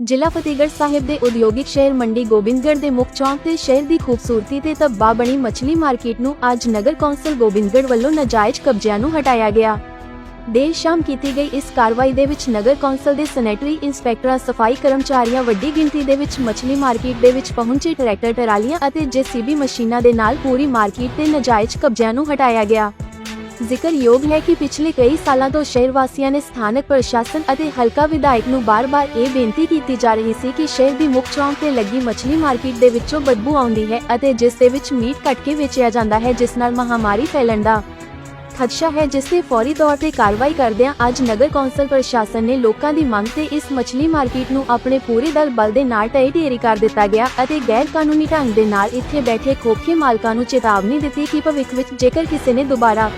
ਜ਼ਿਲ੍ਹਾ ਫਤਿਹਗੜ੍ਹ ਸਾਹਿਬ ਦੇ ਉਦਯੋਗਿਕ ਸ਼ਹਿਰ ਮੰਡੀ ਗੋਬਿੰਦਗੜ੍ਹ ਦੇ ਮੁੱਖ ਚੌਂਕ ਤੇ ਸ਼ਹਿਰ ਦੀ ਖੂਬਸੂਰਤੀ ਤੇ ਤੱਬਾ ਬਣੀ ਮੱਛਲੀ ਮਾਰਕੀਟ ਨੂੰ ਅੱਜ ਨਗਰ ਕੌਂਸਲ ਗੋਬਿੰਦਗੜ੍ਹ ਵੱਲੋਂ ਨਾਜਾਇਜ਼ ਕਬਜ਼ਿਆਂ ਨੂੰ ਹਟਾਇਆ ਗਿਆ। ਦੇਰ ਸ਼ਾਮ ਕੀਤੀ ਗਈ ਇਸ ਕਾਰਵਾਈ ਦੇ ਵਿੱਚ ਨਗਰ ਕੌਂਸਲ ਦੇ ਸੈਨੇਟਰੀ ਇੰਸਪੈਕਟਰਾਂ, ਸਫ਼ਾਈ ਕਰਮਚਾਰੀਆਂ, ਵੱਡੀ ਗਿਣਤੀ ਦੇ ਵਿੱਚ ਮੱਛਲੀ ਮਾਰਕੀਟ ਦੇ ਵਿੱਚ ਪਹੁੰਚੇ ਟਰੈਕਟਰ ਟਰਾਲੀਆਂ ਅਤੇ ਜੀਸੀਬੀ ਮਸ਼ੀਨਾਂ ਦੇ ਨਾਲ ਪੂਰੀ ਮਾਰਕੀਟ ਤੇ ਨਾਜਾਇਜ਼ ਕਬਜ਼ਿਆਂ ਨੂੰ ਹਟਾਇਆ ਗਿਆ। ਜ਼ਿਕਰਯੋਗ ਹੈ ਕਿ ਪਿਛਲੇ ਕਈ ਸਾਲਾਂ ਤੋਂ ਸ਼ਹਿਰ ਵਾਸੀਆਂ ਨੇ ਸਥਾਨਕ ਪ੍ਰਸ਼ਾਸਨ ਅਤੇ ਹਲਕਾ ਵਿਧਾਇਕ ਨੂੰ ਬਾਰ-ਬਾਰ ਇਹ ਬੇਨਤੀ ਕੀਤੀ ਜਾ ਰਹੀ ਸੀ ਕਿ ਸ਼ਹਿਰ ਦੀ ਮੁੱਖ ਚੌਂਕ ਤੇ ਲੱਗੀ ਮੱਛਲੀ ਮਾਰਕੀਟ ਦੇ ਵਿੱਚੋਂ ਬਦਬੂ ਆਉਂਦੀ ਹੈ ਅਤੇ ਜਿਸ ਦੇ ਵਿੱਚ ਮੀਟ ਕੱਟ ਕੇ ਵੇਚਿਆ ਜਾਂਦਾ ਹੈ, ਜਿਸ ਨਾਲ ਮਹਾਮਾਰੀ ਫੈਲਣ ਦਾ ਖਦਸ਼ਾ ਹੈ, ਜਿਸ ਤੇ ਫੌਰੀ ਤੌਰ ਤੇ ਕਾਰਵਾਈ ਕਰਦਿਆਂ ਅੱਜ ਨਗਰ ਕੌਂਸਲ ਪ੍ਰਸ਼ਾਸਨ ਨੇ ਲੋਕਾਂ ਦੀ ਮੰਗ ਤੇ ਇਸ ਮੱਛਲੀ ਮਾਰਕੀਟ ਨੂੰ ਆਪਣੇ ਪੂਰੇ ਦਲ ਬਲ ਦੇ ਨਾਲ ਢਾਈ ਢੇਰੀ ਕਰ ਦਿੱਤਾ ਗਿਆ ਅਤੇ ਗੈਰ ਕਾਨੂੰਨੀ ਢੰਗ ਦੇ ਨਾਲ ਇੱਥੇ ਬੈਠੇ ਖੋਖੇ ਮਾਲਕਾਂ ਨੂੰ ਚੇਤਾਵਨੀ ਦਿੱਤੀ ਕਿ ਭਵਿੱਖ ਵਿੱਚ ਜੇਕਰ ਕਿਸੇ ਨੇ ਦੁਬਾਰਾ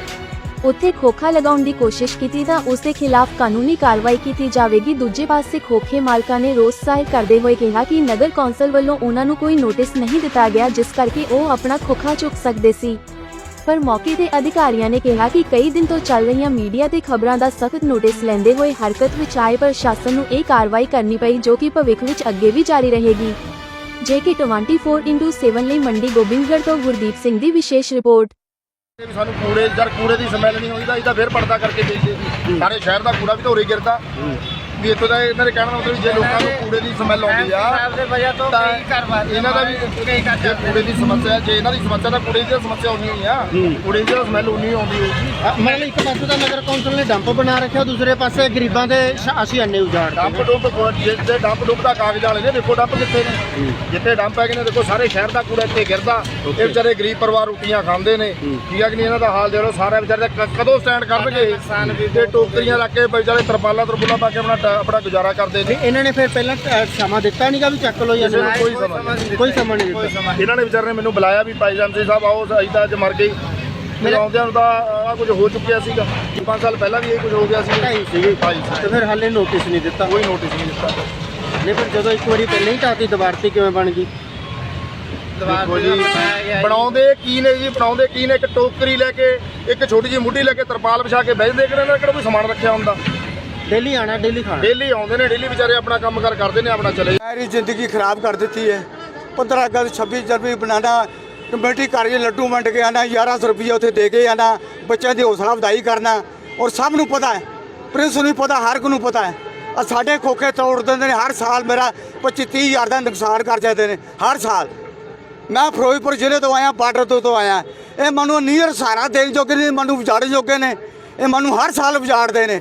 ਉੱਥੇ ਖੋਖਾ ਲਗਾਉਣ ਦੀ ਕੋਸ਼ਿਸ਼ ਕੀਤੀ ਤਾਂ ਉਸ ਦੇ ਖਿਲਾਫ ਕਾਨੂੰਨੀ ਕਾਰਵਾਈ ਕੀਤੀ ਜਾਵੇਗੀ। ਦੂਜੇ ਪਾਸੇ ਖੋਖੇ ਮਾਲਕਾਂ ਨੇ ਰੋਸ ਜ਼ਾਹਿਰ ਕਰਦੇ ਹੋਏ ਕਿਹਾ ਕਿ ਨਗਰ ਕੌਂਸਲ ਵੱਲੋਂ ਉਹਨਾਂ ਨੂੰ ਕੋਈ ਨੋਟਿਸ ਨਹੀਂ ਦਿੱਤਾ ਗਿਆ, ਜਿਸ ਕਰਕੇ ਉਹ ਆਪਣਾ ਖੋਖਾ ਚੁੱਕ ਸਕਦੇ ਸੀ। ਪਰ ਮੌਕੇ ਤੇ ਅਧਿਕਾਰੀਆਂ ਨੇ ਕਿਹਾ ਕਿ ਕਈ ਦਿਨ ਤੋਂ ਚੱਲ ਰਹੀਆਂ ਮੀਡੀਆ ਤੇ ਖਬਰਾਂ ਦਾ ਸਖਤ ਨੋਟਿਸ ਲੈਂਦੇ ਹੋਏ ਹਰਕਤ ਵਿੱਚ ਆਏ ਪ੍ਰਸ਼ਾਸਨ ਨੂੰ ਇਹ ਕਾਰਵਾਈ ਕਰਨੀ ਪਈ, ਜੋ ਕਿ ਭਵਿੱਖ ਵਿੱਚ ਅੱਗੇ ਵੀ ਜਾਰੀ ਰਹੇਗੀ। ਜੇਕੇ 24/7 ਲਈ ਮੰਡੀ ਗੋਬਿੰਦਗੜ੍ਹ ਤੋਂ ਗੁਰਦੀਪ ਸਿੰਘ ਦੀ ਵਿਸ਼ੇਸ਼ ਰਿਪੋਰਟ। ਇਹ ਵੀ ਸਾਨੂੰ ਕੂੜੇ ਜਦ ਕੂੜੇ ਦੀ ਸਮੈਲ ਨਹੀਂ ਆਉਂਦੀ ਤਾਂ ਅਸੀਂ ਤਾਂ ਫਿਰ ਪਰਦਾ ਕਰਕੇ ਵੇਚਦੇ ਸੀ। ਸਾਰੇ ਸ਼ਹਿਰ ਦਾ ਕੂੜਾ ਵੀ ਧੋਰੇ ਗਿਰਦਾ। ਵੀ ਇੱਥੋਂ ਦਾ ਇਹਨਾਂ ਦੇ ਕਹਿਣ ਦਾ ਮਤਲਬ ਜੇ ਲੋਕਾਂ ਨੂੰ ਕੂੜੇ ਦੀ ਸਮੈਲ ਆਉਂਦੀ ਆ ਸਾਹਿਬ ਦੇ ਵਜ੍ਹਾ ਤੋਂ ਤਾਂ ਕਈ ਘਰ ਵਾਸੀਆਂ ਇਹਨਾਂ ਦਾ ਵੀ ਕਈ ਘਰ ਜੇ ਕੂੜੇ ਦੀ ਸਮੱਸਿਆ ਜੇ ਇਹਨਾਂ ਦੀ ਸਮੱਸਿਆ ਤਾਂ ਕੂੜੇ ਦੀ ਸਮੱਸਿਆ ਉਨੀ ਹੀ ਆ। ਕੂੜੇ ਦੀ ਸਮੈਲ ਉਨੀ ਹੀ ਆਉਂਦੀ ਹੋਊਗੀ ਮਤਲਬ ਇੱਕ ਪਾਸੇ ਤਾਂ ਨਗਰ ਕੌਂਸਲ ਨੇ ਡੰਪ ਬਣਾ ਰੱਖਿਆ ਦੂਸਰੇ ਪਾਸੇ ਗਰੀਬਾਂ ਦੇ ਅਸੀਂ ਅੰਨੇ ਉਜਾੜ ਡੰਪ ਡੁੰਪ ਜਿੱਥੇ ਡੰਪ ਡੁੰਪ ਦਾ ਕਾਗਜ਼ ਵਾਲੇ ਨੇ ਦੇਖੋ ਡੰਪ ਕਿੱਥੇ ਨੇ। ਜਿੱਥੇ ਡੰਪ ਹੈਗੇ ਨੇ ਦੇਖੋ ਸਾਰੇ ਸ਼ਹਿਰ ਦਾ ਕੂੜਾ ਇੱਥੇ ਗਿਰਦਾ। ਇਹ ਵਿਚਾਰੇ ਗਰੀਬ ਪਰਿਵਾਰ ਰੋਟੀਆਂ ਖਾਂਦੇ ਨੇ। ਠੀਕ ਆ ਕਿ ਨਹੀਂ? ਇਹਨਾਂ ਦਾ ਹਾਲ ਦੇ ਲੋ ਸਾਰੇ ਵਿਚਾਰੇ ਕ- ਕਦੋਂ ਸਟੈਂਡ ਕਰਨਗੇ ਤੇ ਟੋਕਰੀਆਂ ਰੱਖ ਕੇ ਵਿਚਾਰੇ ਤਰਪਾਲਾਂ ਤਰਪੁਲਾਂ ਪਾ ਕੇ ਆਪਣਾ ਆਪਣਾ ਗੁਜ਼ਾਰਾ ਕਰਦੇ ਨੇ। ਇਹਨਾਂ ਨੇ ਫਿਰ ਪਹਿਲਾਂ ਅ, ਸਮਾਂ ਦਿੱਤਾ ਨਹੀਂਗਾ ਵੀ ਚੱਕ ਲਓ ਜਾਂ ਕਿਸੇ ਨੂੰ ਕੋਈ ਸਮਾਂ ਨਹੀਂ ਕੋਈ ਸਮਾਂ ਨਹੀਂ ਦਿੱਤਾ। ਇਹਨਾਂ ਨੇ ਵਿਚਾਰੇ ਨੇ ਮੈਨੂੰ ਬੁਲਾਇਆ ਵੀ ਭਾਈ ਜਾਨ ਸਾਹਿਬ ਆਓ ਅਸੀਂ ਤਾਂ ਅੱਜ ਮਰ ਗਏ। ਮੇਰੇ ਆਉਂਦਿਆਂ ਨੂੰ ਤਾਂ ਆ ਕੁਝ ਹੋ ਚੁੱਕਿਆ ਸੀਗਾ। 5 ਸਾਲ ਪਹਿਲਾਂ ਵੀ ਇਹ ਕੁਝ ਹੋ ਗਿਆ ਸੀ। ਢਾਈ ਸੀਗੇ। ਭਾਈ ਤੇ ਫਿਰ ਹਾਲੇ ਨੋਟਿਸ ਨਹੀਂ ਦਿੱਤਾ। ਕੋਈ ਨੋਟਿਸ ਨਹੀਂ ਦਿੱਤਾ। ਨਹੀਂ ਫਿਰ ਜਦੋਂ ਇੱਕ ਵਾਰੀ ਪਹਿਲਾਂ ਹੀ ਢਾਤੀ ਦੁਬਾਰਤੀ ਕਿਵੇਂ ਬਣ ਗਈ? ਦੇਖੋ ਜੀ ਬਣਾਉਂਦੇ ਕੀ ਨੇ ਜੀ? ਬਣਾਉਂਦੇ ਕੀ ਨੇ? ਇੱਕ ਟੋਕਰੀ ਲੈ ਕੇ ਇੱਕ ਛੋਟੀ ਜਿਹੀ ਮੁੱਢੀ ਲੈ ਕੇ ਤਰਪਾਲ ਵਿਛਾ ਕੇ ਬੈਠਦੇ ਕਿ ਇਹਨਾਂ ਨੇ ਕਿਹੜਾ ਕੋਈ ਸਮਾਨ ਰੱਖਿਆ ਹੁੰਦਾ? ਡੇਲੀ ਆਣਾ ਡੇਲੀ ਖਾਣਾ। ਡੇਲੀ ਆਉਂਦੇ ਨੇ ਡੇਲੀ ਵਿਚਾਰੇ ਆਪਣਾ ਕੰਮ ਕਾਰ ਕਰਦੇ ਨੇ ਆਪਣਾ ਚਲੇ ਮੇਰੀ ਜ਼ਿੰਦਗੀ ਖਰਾਬ ਕਰ ਦਿੱਤੀ ਹੈ। 15 ਅਗਸਤ 26 ਜਨਵਰੀ ਬਣਾਣਾ ਕਮੇਟੀ ਕਾਰਜ ਲੱਡੂ ਵੰਡ ਕੇ ਆਣਾ 1100 ਰੁਪਏ ਉੱਥੇ ਦੇ ਕੇ ਆਣਾ ਬੱਚਿਆਂ ਦੀ ਹੌਸਲਾ ਵਧਾਈ ਕਰਨਾ। ਔਰ ਸਭ ਨੂੰ ਪਤਾ ਹੈ ਪ੍ਰਿੰਸ ਨੂੰ ਪਤਾ ਹਰ ਕੋ ਨੂੰ ਪਤਾ ਹੈ। ਆ ਸਾਡੇ ਖੋਖੇ ਤੋੜ ਦਿੰਦੇ ਨੇ ਹਰ ਸਾਲ ਮੇਰਾ 25 ਹਜ਼ਾਰ ਦਾ ਨੁਕਸਾਨ ਕਰ ਜਾਂਦੇ ਨੇ ਹਰ ਸਾਲ। ਮੈਂ ਫਿਰੋਜ਼ਪੁਰ ਜ਼ਿਲ੍ਹੇ ਤੋਂ ਆਇਆ ਬਾਰਡਰ ਤੋਂ ਤੋਂ ਆਇਆ। ਇਹ ਮੈਨੂੰ ਨੀਅਰ ਸਾਰਾ ਦੇਣ ਜੋਗੇ ਨੇ ਮੈਨੂੰ ਵਿਜਾੜ ਜੋਗੇ ਨੇ। ਇਹ ਮੈਨੂੰ ਹਰ ਸਾਲ ਵਿਜਾੜਦੇ ਨੇ।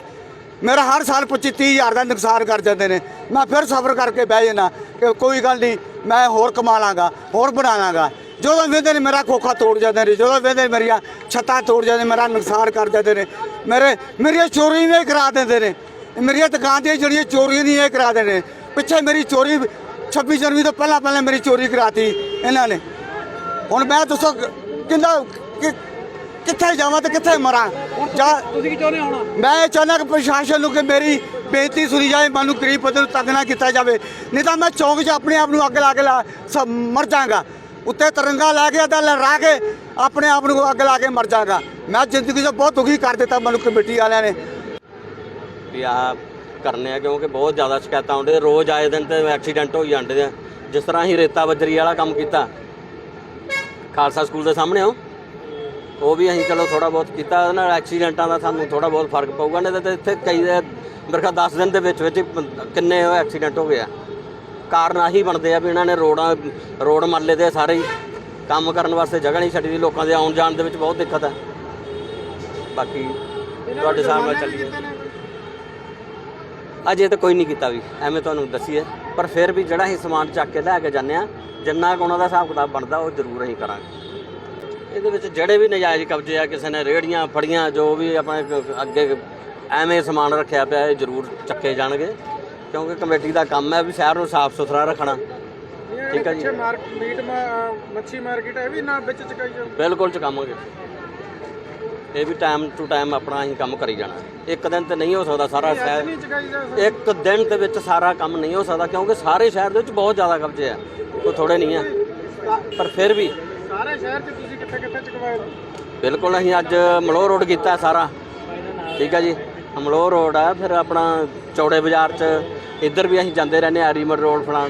ਮੇਰਾ ਹਰ ਸਾਲ 25 30 ਹਜ਼ਾਰ ਦਾ ਨੁਕਸਾਨ ਕਰ ਜਾਂਦੇ ਨੇ। ਮੈਂ ਫਿਰ ਸਬਰ ਕਰਕੇ ਬਹਿ ਜਾਣਾ ਕਿ ਕੋਈ ਗੱਲ ਨਹੀਂ, ਮੈਂ ਹੋਰ ਕਮਾ ਲਾਂਗਾ, ਹੋਰ ਬਣਾ ਲਾਂਗਾ। ਜਦੋਂ ਵੇਂਦੇ ਨੇ ਮੇਰਾ ਖੋਖਾ ਤੋੜ ਜਾਂਦੇ ਨੇ, ਜਦੋਂ ਵੇਂਦੇ ਮੇਰੀਆਂ ਛੱਤਾਂ ਤੋੜ ਜਾਂਦੇ ਮੇਰਾ ਨੁਕਸਾਨ ਕਰ ਜਾਂਦੇ ਨੇ। ਮੇਰੇ, ਮੇਰੀਆਂ ਚੋਰੀ ਵੀ ਕਰਾ ਦਿੰਦੇ ਨੇ। ਮੇਰੀਆਂ ਦੁਕਾਨ ਦੀਆਂ ਜਿਹੜੀਆਂ ਚੋਰੀਆਂ ਨਹੀਂ ਇਹ ਕਰਾ ਦਿੰਦੇ ਨੇ। ਪਿੱਛੇ ਮੇਰੀ ਚੋਰੀ 26 ਜਨਵਰੀ ਤੋਂ ਪਹਿਲਾਂ ਪਹਿਲਾਂ ਮੇਰੀ ਚੋਰੀ ਕਰਾਤੀ ਇਹਨਾਂ ਨੇ। ਹੁਣ ਮੈਂ ਦੱਸੋ ਕਿੰਨਾ ਕਿੱਥੇ ਜਾਵਾਂ ਤੇ ਕਿੱਥੇ ਮਰਾਂ? ਜਾ ਤੁਸੀਂ ਕੀ ਚਾਹੁੰਦੇ ਹੋਣਾ ਮੈਂ ਇਹ ਚਾਹੁੰਦਾ ਕਿ ਪ੍ਰਸ਼ਾਸਨ ਨੂੰ ਕਿ ਮੇਰੀ ਬੇਨਤੀ ਸੁਣੀ ਜਾਏ ਮੈਨੂੰ ਗਰੀਬ ਬੰਦੇ ਨੂੰ ਤੰਗ ਨਾ ਕੀਤਾ ਜਾਵੇ। ਨਹੀਂ ਤਾਂ ਮੈਂ ਚੌਂਕ 'ਚ ਆਪਣੇ ਆਪ ਨੂੰ ਅੱਗ ਲਾ ਕੇ ਲਾ ਸਭ ਮਰ ਜਾਵਾਂਗਾ। ਉੱਤੇ ਤਿਰੰਗਾ ਲੈ ਕੇ ਤਾਂ ਲਹਿਰਾ ਕੇ ਆਪਣੇ ਆਪ ਨੂੰ ਅੱਗ ਲਾ ਕੇ ਮਰ ਜਾਵਾਂਗਾ। ਮੈਂ ਜ਼ਿੰਦਗੀ 'ਚ ਬਹੁਤ ਦੁਖੀ ਕਰ ਦਿੱਤਾ ਮੈਨੂੰ ਕਮੇਟੀ ਵਾਲਿਆਂ ਨੇ। ਵੀ ਆਹ ਕਰਨੇ ਆ ਕਿਉਂਕਿ ਬਹੁਤ ਜ਼ਿਆਦਾ ਸ਼ਿਕਾਇਤਾਂ ਆਉਂਦੇ ਰੋਜ਼ ਆਏ ਦਿਨ ਤੇ ਐਕਸੀਡੈਂਟ ਹੋ ਜਾਂਦੇ ਆ। ਜਿਸ ਤਰ੍ਹਾਂ ਹੀ ਰੇਤਾ ਬਜਰੀ ਵਾਲਾ ਕੰਮ ਕੀਤਾ। ਖਾਲਸਾ ਸਕੂਲ ਦੇ ਸਾਹਮਣੇ ਹੋ ਉਹ ਵੀ ਅਸੀਂ ਚਲੋ ਥੋੜਾ ਬਹੁਤ ਕੀਤਾ ਉਹਦੇ ਨਾਲ ਐਕਸੀਡੈਂਟਾਂ ਦਾ ਸਾਨੂੰ ਥੋੜਾ ਬਹੁਤ ਫ਼ਰਕ ਪਊਗਾ ਨਹੀਂ ਤਾਂ ਇੱਥੇ ਕਈ ਖਿਆਲ 10 ਦਿਨ ਦੇ ਵਿੱਚ ਵਿੱਚ ਕਿੰਨੇ ਐਕਸੀਡੈਂਟ ਹੋ ਗਏ ਆ ਕਾਰਨ ਆਹੀ ਬਣਦੇ ਆ ਵੀ ਇਹਨਾਂ ਨੇ ਰੋਡਾਂ ਰੋਡ ਮੱਲੇ ਦੇ ਸਾਰੇ ਹੀ। ਕੰਮ ਕਰਨ ਵਾਸਤੇ ਜਗ੍ਹਾ ਨਹੀਂ ਛੱਡੀ ਲੋਕਾਂ ਦੇ ਆਉਣ ਜਾਣ ਦੇ ਵਿੱਚ ਬਹੁਤ ਦਿੱਕਤ ਹੈ ਬਾਕੀ ਤੁਹਾਡੇ ਸਾਹਮਣੇ ਚੱਲੀਏ। ਅਜੇ ਤਾਂ ਕੋਈ ਨਹੀਂ ਕੀਤਾ ਵੀ ਐਵੇਂ ਤੁਹਾਨੂੰ ਦੱਸੀਏ। ਪਰ ਫਿਰ ਵੀ ਜਿਹੜਾ ਅਸੀਂ ਸਮਾਨ ਚੱਕ ਕੇ ਲੈ ਕੇ ਜਾਂਦੇ ਆ ਜਿੰਨਾ ਕੁ ਉਹਨਾਂ ਦਾ ਹਿਸਾਬ ਕਿਤਾਬ ਬਣਦਾ ਉਹ ਜ਼ਰੂਰ ਅਸੀਂ ਕਰਾਂਗੇ। ਇਹਦੇ ਵਿੱਚ ਜਿਹੜੇ ਵੀ ਨਜਾਇਜ਼ ਕਬਜ਼ੇ ਆ ਕਿਸੇ ਨੇ ਰੇੜੀਆਂ ਫੜੀਆਂ ਜੋ ਵੀ ਆਪਣੇ ਕ- ਅੱਗੇ ਐਵੇਂ ਸਮਾਨ ਰੱਖਿਆ ਪਿਆ ਇਹ ਜ਼ਰੂਰ ਚੱਕੇ ਜਾਣਗੇ। ਕਿਉਂਕਿ ਕਮੇਟੀ ਦਾ ਕੰਮ ਹੈ ਵੀ ਸ਼ਹਿਰ ਨੂੰ ਸਾਫ਼ ਸੁਥਰਾ ਰੱਖਣਾ। ਠੀਕ ਹੈ ਜੀ। ਮੀਟ ਮੱਛੀ ਮਾਰਕੀਟ ਹੈ ਵੀ ਨਾ ਵਿੱਚ ਚਕਾਈ ਜਾਂਦੀ ਬਿਲਕੁਲ ਚੁਕਾਵਾਂਗੇ। ਇਹ ਵੀ ਟਾਈਮ ਟੂ ਟਾਈਮ ਆਪਣਾ ਅਸੀਂ ਕੰਮ ਕਰੀ ਜਾਣਾ। ਇੱਕ ਦਿਨ ਤੇ ਨਹੀਂ ਹੋ ਸਕਦਾ ਸਾਰਾ ਸ਼ਹਿਰ ਇੱਕ ਦਿਨ ਦੇ ਵਿੱਚ ਸਾਰਾ ਕੰਮ ਨਹੀਂ ਹੋ ਸਕਦਾ ਕਿਉਂਕਿ ਸਾਰੇ ਸ਼ਹਿਰ ਦੇ ਵਿੱਚ ਬਹੁਤ ਜ਼ਿਆਦਾ ਕਬਜ਼ੇ ਆ। ਕੋਈ ਥੋੜੇ ਨਹੀਂ ਆ। ਪਰ ਫਿਰ ਵੀ ਸਾਰੇ ਸ਼ਹਿਰ 'ਚ ਤੁਸੀਂ ਕਿੱਥੇ ਕਿੱਥੇ ਚਕਵਾਏ ਬਿਲਕੁਲ, ਅਸੀਂ ਅੱਜ ਮਲੋਹ ਰੋਡ ਕੀਤਾ ਸਾਰਾ। ਠੀਕ ਹੈ ਜੀ? ਹਮਲੋ ਰੋਡ ਆ, ਫਿਰ ਆਪਣਾ ਚੌੜੇ ਬਾਜ਼ਾਰ 'ਚ ਇੱਧਰ ਵੀ ਅਸੀਂ ਜਾਂਦੇ ਰਹਿੰਦੇ ਆ ਰੀਮਰ ਰੋਡ ਫਲਾਂ